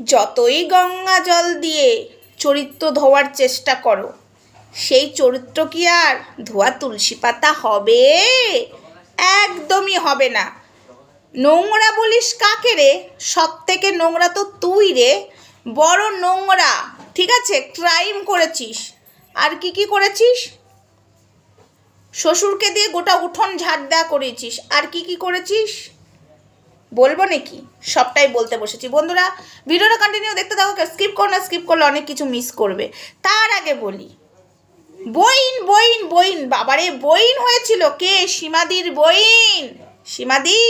যতই গঙ্গা জল দিয়ে চরিত্র ধোয়ার চেষ্টা করো, সেই চরিত্র কি আর ধোয়া তুলসী পাতা হবে? একদমই হবে না। নোংরা বলিস কাকে রে? সব থেকে নোংরা তো তুই রে। বড় নোংরা, ঠিক আছে? ক্রাইম করেছিস। আর কি কি করেছিস? শ্বশুরকে দিয়ে গোটা উঠোন ঝাড় দেওয়া করেছিস। আর কি কি করেছিস? বলব নাকি? সবটাই বলতে বসেছি। বন্ধুরা, ভিডিওটা কন্টিনিউ দেখতে থাকো স্কিপ করো না স্কিপ করলে অনেক কিছু মিস করবে। তার আগে বলি, বইন বইন বইন, বাবারে, বইন হয়েছিল কে? সীমাদির বইন। সীমাদি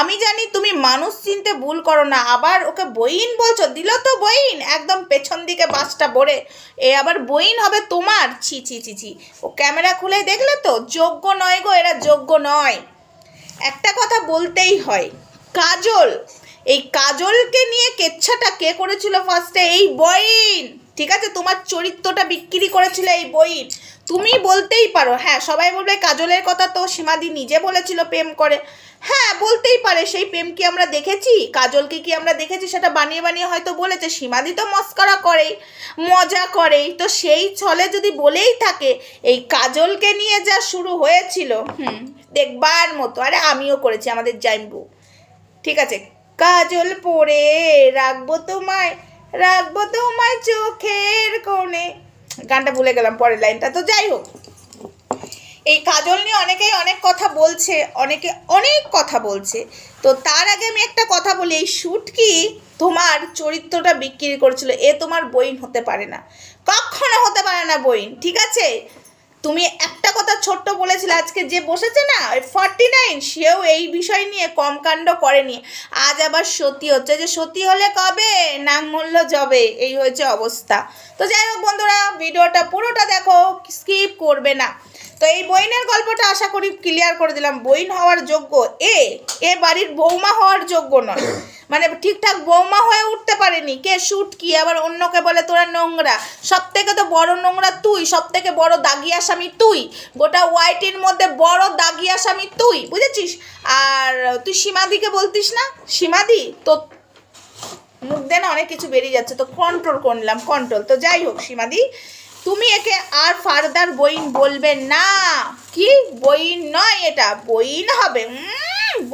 আমি জানি তুমি মানুষ চিনতে ভুল করো না, আবার ওকে বইন বলছো? দিল তো বইন, একদম পেছন দিকে বাসটা ভরে। এ আবার বইন হবে তোমার? ছি ছি ছি ছি। ও ক্যামেরা খুলে দেখলে তো, যোগ্য নয় গো, এরা যোগ্য নয়। একটা কথা বলতেই হয় কাজল এই কাজলকে নিয়ে কেচ্ছাটা কে করেছিল ফার্স্টে এই বইন! ঠিক আছে, তোমার চরিত্রটা বিক্রি করেছিল এই বইন তুমি বলতেই পারো হ্যাঁ সবাই বলবে কাজলের কথা তো সীমাদি নিজে বলেছিল প্রেম করে। হ্যাঁ বলতেই পারে, সেই প্রেম কি আমরা দেখেছি? কাজলকে কি আমরা দেখেছি? সেটা বানিয়ে বানিয়ে হয়তো বলেছে। সীমাদি তো মস্করা করেই, মজা করেই। তো সেই ছলে যদি বলেই থাকে, এই কাজলকে নিয়ে যা শুরু হয়েছিল, হুম, দেখবার মতো। আরে আমিও করেছি, আমাদের জাইম্বু। ঠিক আছে, কাজল পরে রাখব তোমায়। রাখব তোমার চোখের কোণে। গানটা ভুলে গেলাম পরের লাইনটা, তো যাই হোক। এই কাজল নিয়ে অনেকেই অনেক কথা বলছে, অনেকে অনেক কথা বলছে। তো তার আগে আমি একটা কথা বলি, এই শ্যুট কি তোমার চরিত্রটা বিক্রি করেছিল, এ তোমার বইন হতে পারে না। কখনো হতে পারে না বইন ঠিক আছে? তুমি একটা কথা ছোট্ট বলেছিলে, আজকে যে বসেছে না ফর্টি নাইন সেও এই বিষয় নিয়ে কম কাণ্ড করেনি। আজ আবার সতী হচ্ছে, যে সত্যি হলে কবে? নাম মূল্য যাবে এই হয়েছে অবস্থা। তো যাই হোক বন্ধুরা, ভিডিওটা পুরোটা দেখো স্কিপ করবে না। তো এই বইনের গল্পটা আশা করি ক্লিয়ার করে দিলাম। বইন হওয়ার যোগ্য এ এ বাড়ির বৌমা হওয়ার যোগ্য নয়। মানে ঠিকঠাক বৌমা হয়ে উঠতে পারেনি। কে শুট কি? আবার অন্যকে বলে তোরা নোংরা। সব থেকে তো বড় নোংরা তুই সব থেকে বড় দাগি আসামি তুই। গোটা ওয়াইটির মধ্যে বড় দাগি আসামি তুই, বুঝেছিস? আর তুই সীমাদিকে বলতিস না? সীমাদি, তো মুখ দিয়ে না অনেক কিছু বেরিয়ে যাচ্ছে। তো কন্ট্রোল করলাম কন্ট্রোল তো যাই হোক, সীমাদি তুমি একে আর ফার্দার বইন বলবে না। কি বইন নয় এটা? বইন হবে।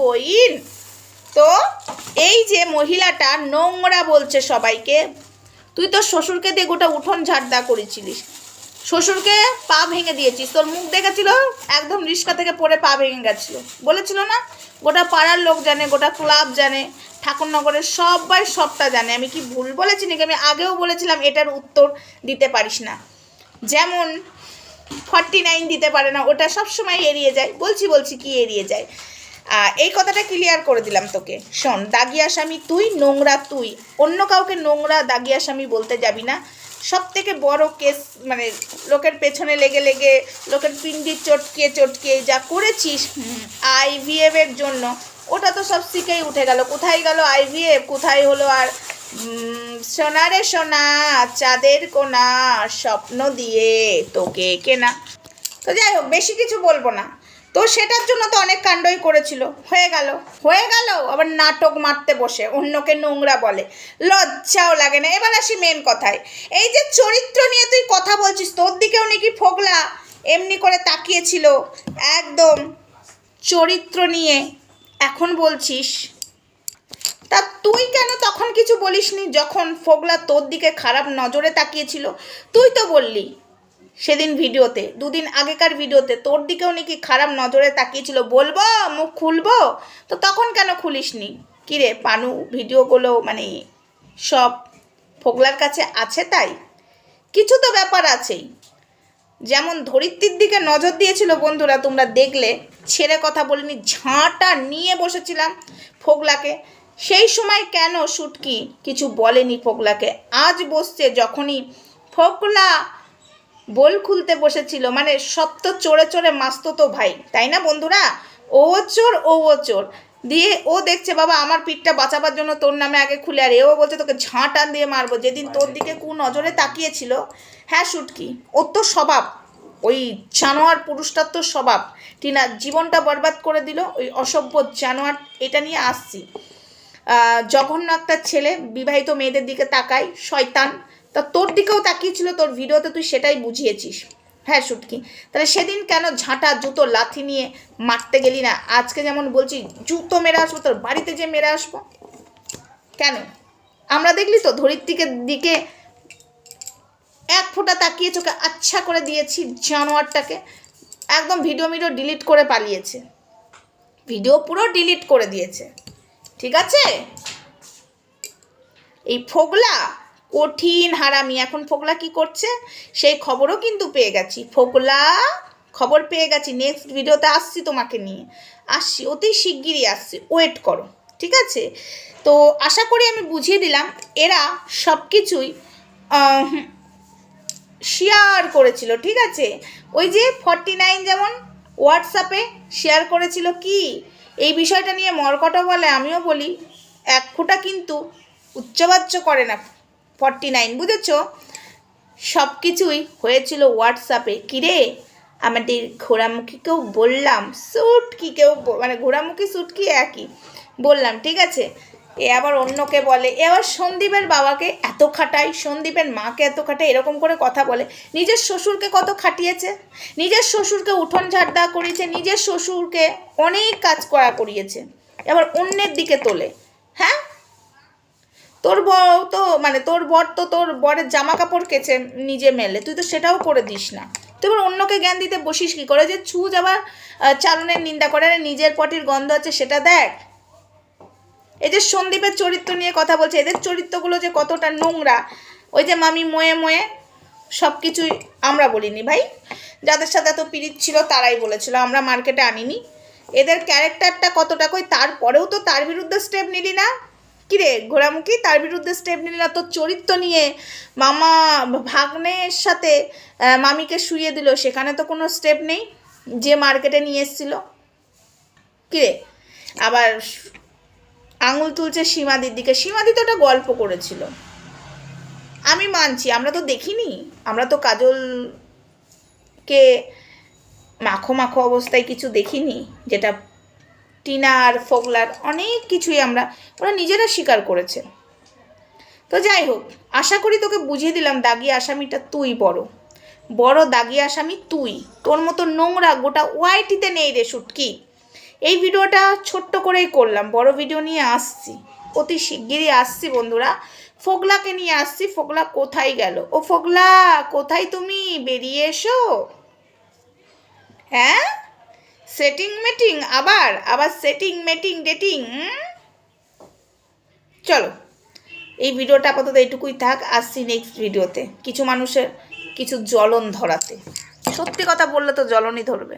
বইন। তো এই যে মহিলাটা নোংরা বলছে সবাইকে, তুই তো শ্বশুরকে দিয়ে গোটা উঠোন ঝাড়দা করেছিলিস। শ্বশুরকে পা ভেঙে দিয়েছিস। তোর মুখ দেখেছিল? একদম রিক্সা থেকে পড়ে পা ভেঙে গেছিল। বলেছিল না? গোটা পাড়ার লোক জানে, গোটা ক্লাব জানে, ঠাকুরনগরের সবাই সবটা জানে। আমি কি ভুল বলেছি নাকি? আমি আগেও বলেছিলাম এটার উত্তর দিতে পারিস না। যেমন ফর্টি নাইন দিতে পারে না, ওটা সবসময় এড়িয়ে যায়, বলছি বলছি কি এড়িয়ে যায়। এই কথাটা ক্লিয়ার করে দিলাম তোকে। শোন দাগি আসামি তুই, নোংরা তুই, অন্য কাউকে নোংরা দাগি আসামি বলতে যাবি না। সব থেকে বড় কেস মানে লোকের পেছনে লেগে লেগে, লোকের পিন্ডি চটকিয়ে চটকিয়ে যা করেছিস আইভিএফ এর জন্য, ওটা তো সব শিখেই উঠে গেল। কোথায় গেল আইভিএফ কোথায় হলো আর উম, সোনা সোনা চাঁদের কোনা স্বপ্ন দিয়ে তোকে কেনা। তো যাই হোক বেশি কিছু বলব না। তো সেটার জন্য তো অনেক কাণ্ডই করেছিল। হয়ে গেল। হয়ে গেল আবার নাটক মারতে বসে অন্যকে নোংরা বলে। লজ্জাও লাগে না। এবার আসি মেন কথায়। এই যে চরিত্র নিয়ে তুই কথা বলছিস তোর দিকেও নাকি ফোগলা। এমনি করে তাকিয়েছিল। একদম চরিত্র নিয়ে এখন বলছিস। তা তুই কেন তখন কিছু বলিসনি যখন ফোগলা তোর দিকে খারাপ নজরে তাকিয়েছিল? তুই তো বললি সেদিন ভিডিওতে, দুদিন আগেকার ভিডিওতে তোর দিকেও নাকি খারাপ নজরে তাকিয়েছিল। বলব? মুখ খুলবো? তো তখন কেন খুলিসনি? কিরে পানু, ভিডিওগুলো মানে সব ফোগলার কাছে আছে তাই? কিছু তো ব্যাপার আছেই। যেমন ধরিত্রীর দিকে নজর দিয়েছিল বন্ধুরা, তোমরা দেখলে, ছেড়ে কথা বলিনি, ঝাঁটা নিয়ে বসেছিলাম ফোগলাকে। সেই সময় কেন শুটকি কিছু বলেনি ফোকলাকে। আজ বসছে যখনই ফোকলা বোল খুলতে বসেছিল। মানে তো চোরে চোরে মাস্ত তো ভাই, তাই না বন্ধুরা? ও চোর ও চোর। দিয়ে ও দেখছে, বাবা, আমার পিঠটা বাঁচাবার জন্য তোর নামে আগে খুলে আর। এও বলছে, তোকে ঝাঁটান দিয়ে মারবো। যেদিন তোর দিকে কু নজরে তাকিয়েছিল হ্যাঁ শুটকি ওর তো স্বভাব। ওই জানোয়ার পুরুষটার তো স্বভাব। টিনা জীবনটা বরবাদ করে দিল। ওই অসভ্য জানোয়ার এটা নিয়ে আসছি। জঘন্য একটা ছেলে, বিবাহিত মেয়েদের দিকে তাকাই শয়তান। তা তোর দিকেও তাকিয়েছিল তোর ভিডিওতে, তুই সেটাই বুঝিয়েছিস। হ্যাঁ শুটকি তাহলে সেদিন কেন ঝাঁটা, জুতো, লাথি নিয়ে মারতে গেলি না? আজকে যেমন বলছি, জুতো মেরে আসব, তোর বাড়িতে যে মেরে আসব। কেন? আমরা দেখলি তো ধরিত্রীকে দিকে এক ফোঁটা তাকিয়ে চোখে আচ্ছা করে দিয়েছি জানোয়ারটাকে। একদম ভিডিও মিডিও ডিলিট করে পালিয়েছে। ভিডিও পুরো ডিলিট করে দিয়েছে। ঠিক আছে? এই ফোগলা কঠিন হারামি। এখন ফোগলা কি করছে? সেই খবরও কিন্তু পেয়ে গেছি। ফোগলা, খবর পেয়ে গেছি। নেক্সট ভিডিওতে আসছি তোমাকে নিয়ে। আসছি, অতি শিগগিরই আসছি। ওয়েট করো, ঠিক আছে? তো আশা করি আমি বুঝিয়ে দিলাম, এরা সব কিছুই শেয়ার করেছিল, ঠিক আছে? ওই যে ফর্টি নাইন যেমন হোয়াটসঅ্যাপে শেয়ার করেছিল কি? এই বিষয়টা নিয়ে মরকট বলে আমিও বলি, এক ফোঁটা কিন্তু উচ্চবাচ্য করে না ফর্টি নাইন বুঝেছ? সব কিছুই হয়েছিল হোয়াটসঅ্যাপে কিরে? আমাদের ঘোড়ামুখীকেও বললাম স্যুট কি কেউ মানে ঘোড়ামুখী স্যুট কি একই? বললাম, ঠিক আছে? এ আবার অন্যকে বলে, এ আবার সন্দীপের বাবাকে এত খাটায়, সন্দীপের মাকে এত খাটায়, এরকম করে কথা বলে। নিজের শ্বশুরকে কত খাটিয়েছে? নিজের শ্বশুরকে উঠোন ঝাড় দেওয়া করিয়েছে, নিজের শ্বশুরকে অনেক কাজ করা করিয়েছে। এবার অন্যের দিকে তোলে। হ্যাঁ? তোর বউ তো মানে তোর বর তো তোর বরের জামা কাপড় কেচে নিজে মেলে, তুই তো সেটাও করে দিস না। তুই এবার অন্যকে জ্ঞান দিতে বসিস কি করে? যে ছুজ আবার চালনের নিন্দা করে নিজের পটির গন্ধ আছে, সেটা দেখ। যে সন্দীপের চরিত্র নিয়ে কথা বলছে, এদের চরিত্রগুলো যে কতটা নোংরা, ওই যে মামি ময়ে ময়ে সব কিছুই আমরা বলিনি ভাই। যাদের সাথে এত পিরিত ছিল তারাই বলেছিল, আমরা মার্কেটে আনিনি। এদের ক্যারেক্টারটা কতটা কই, তারপরেও তো তার বিরুদ্ধে স্টেপ নিলি না? কিরে ঘোড়ামুখী, তার বিরুদ্ধে স্টেপ নিলি না? তোর চরিত্র নিয়ে মামা ভাগ্নের সাথে মামিকে শুইয়ে দিল, সেখানে তো কোনো স্টেপ নেই। যে মার্কেটে নিয়ে এসেছিল। কিরে? আবার আঙুল তুলছে সীমাদির দিকে। সীমাদি তো একটা গল্প করেছিল। আমি মানছি, আমরা তো দেখিনি। আমরা তো কাজলকে মাখো মাখো অবস্থায় কিছু দেখিনি, যেটা টিনার ফোগলার অনেক কিছুই আমরা, ওরা নিজেরা স্বীকার করেছে। তো যাই হোক, আশা করি তোকে বুঝিয়ে দিলাম দাগি আসামিটা তুই বড়। বড় দাগি আসামি তুই। তোর মতো নোংরা গোটা ওয়াইটিতে নেই রে শুটকি এই ভিডিওটা ছোট্ট করেই করলাম, বড় ভিডিও নিয়ে আসছি। অতি শিগগিরই আসছি বন্ধুরা। ফোগলাকে নিয়ে আসছি, ফোগলা কোথায় গেল? ও ফোগলা, কোথায় তুমি? বেরিয়ে এসো। হ্যাঁ? সেটিং মেটিং? আবার? আবার সেটিং, মেটিং, ডেটিং? চলো, এই ভিডিওটা আপাতত এইটুকুই থাক, আসছি নেক্সট ভিডিওতে। কিছু মানুষের কিছু জ্বলন ধরাতে। সত্যি কথা বললে তো জ্বলনই ধরবে।